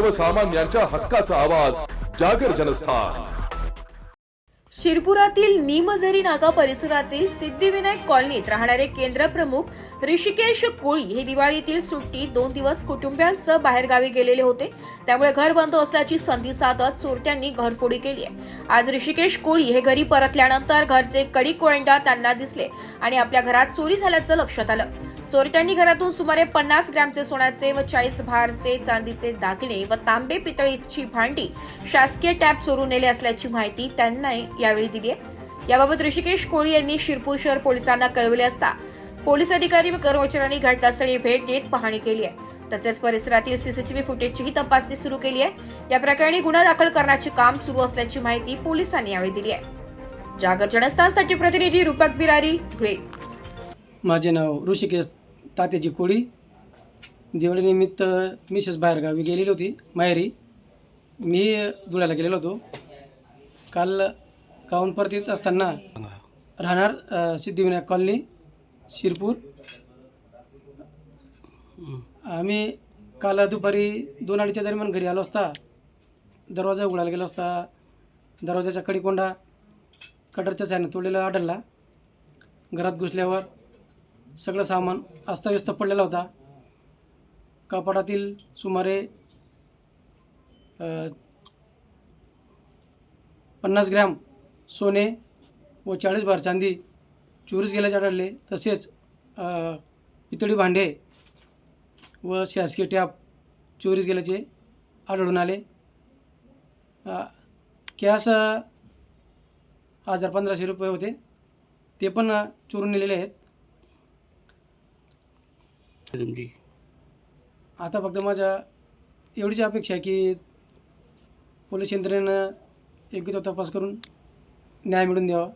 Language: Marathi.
सर्वसामान्यांच्या हक्काचा आवाज जागर जनस्थान. शिरपुरातील निमझरी नाका परिसरातील सिद्धिविनायक कॉलनीत राहणारे केंद्र प्रमुख ऋषिकेश कोळी हे दिवाळीतील सुट्टी दोन दिवस कुटुंबियांसह बाहेरगावी गेलेले होते. त्यामुळे घर बंद असल्याची संधी साधत चोरट्यांनी घरफोडी केली आहे. आज ऋषिकेश कोळी हे घरी परतल्यानंतर घरचे कडी कोयंडा त्यांना दिसले आणि आपल्या घरात चोरी झाल्याचं लक्षात आलं. चोरट्यांनी घरातून सुमारे पन्नास ग्रॅमचे सोन्याचे व चाळीस भारचे चांदीचे दागिने व तांबे पितळीची भांडी शासकीय टॅप चोरून नेले असल्याची माहिती त्यांना यावेळी दिली आहे. याबाबत ऋषिकेश कोळी यांनी शिरपूर शहर पोलिसांना कळविले असता पोलीस अधिकारी व कर्मचाऱ्यांनी घटनास्थळी भेट देत पाहणी केली आहे. तसेच परिसरातील सीसीटीव्ही फुटेजचीही तपासणी सुरू केली आहे. या प्रकरणी गुन्हा दाखल करण्याचे काम सुरू असल्याची माहिती पोलिसांनी यावेळी दिली आहे. जागर जनस्थानसाठी प्रतिनिधी रुपक बिरारी धुळे. माझे नाव ऋषिकेश तात्याची कोळी. दिवाळीनिमित्त मिसेस बाहेरगावी गेलेली होती माहेरी. मी धुळ्याला गेलेलो होतो. काल गावून परत येत असताना राहणार सिद्धिविनायक कॉलनी शिरपूर. आम्ही काल दुपारी दोन अडीच्या दरम्यान घरी आलो असता. दरवाजा उघडायला गेलो असता. दरवाजाच्या कडीकोंडा कटरच्या साईनं तोडलेला आढळला. घरात घुसल्यावर सगळं सामान अस्ताव्यस्त पडलेला होता. कपाटातील सुमारे पन्नास ग्रॅम सोने व चाळीस भार चांदी चोरीस गेल्याचे आढळले. तसेच पितळी भांडे व शासकीय टॅप चोरीस गेल्याचे आढळून आले. कॅस कॅश हजार पंधराशे रुपये होते. ते पण चोरून नेलेले आहेत. आता फक्त माझ्या एवढीच अपेक्षा आहे की पोलीस यंत्रणेनं योग्य तो तपास करून न्याय मिळून द्यावा.